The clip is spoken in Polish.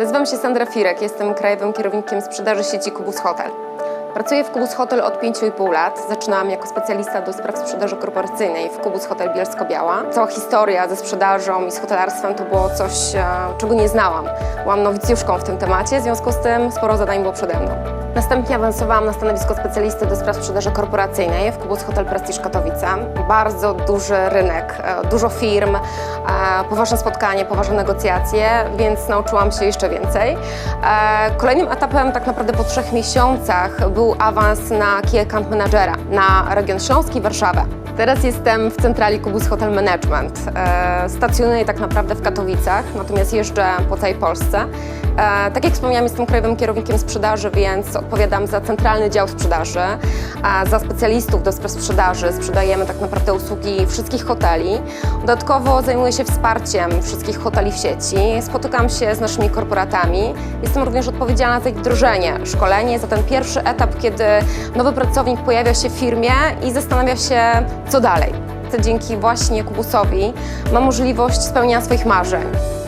Nazywam się Sandra Firek, jestem krajowym kierownikiem sprzedaży sieci Kubus Hotel. Pracuję w Kubus Hotel od 5,5 lat. Zaczynałam jako specjalista do spraw sprzedaży korporacyjnej w Kubus Hotel Bielsko-Biała. Cała historia ze sprzedażą i z hotelarstwem to było coś, e, czego nie znałam. Byłam nowicjuszką w tym temacie, w związku z tym sporo zadań było przede mną. Następnie awansowałam na stanowisko specjalisty do spraw sprzedaży korporacyjnej w Kubus Hotel Prestige Katowice. Bardzo duży rynek, e, dużo firm, e, poważne spotkanie, poważne negocjacje, więc nauczyłam się jeszcze więcej. E, Kolejnym etapem tak naprawdę po trzech miesiącach był awans na Key Account Managera na region Śląski i Warszawę. Teraz jestem w centrali Kubus Hotel Management. Stacjonuję tak naprawdę w Katowicach, natomiast jeżdżę po całej Polsce. E, Tak jak wspomniałam, jestem krajowym kierownikiem sprzedaży, więc odpowiadam za centralny dział sprzedaży, za specjalistów do spraw sprzedaży. Sprzedajemy tak naprawdę usługi wszystkich hoteli. Dodatkowo zajmuję się wsparciem wszystkich hoteli w sieci. Spotykam się z naszymi korporatami. Jestem również odpowiedzialna za ich wdrożenie, szkolenie, za ten pierwszy etap, kiedy nowy pracownik pojawia się w firmie i zastanawia się, co dalej. Dzięki właśnie Kubusowi mam możliwość spełnienia swoich marzeń.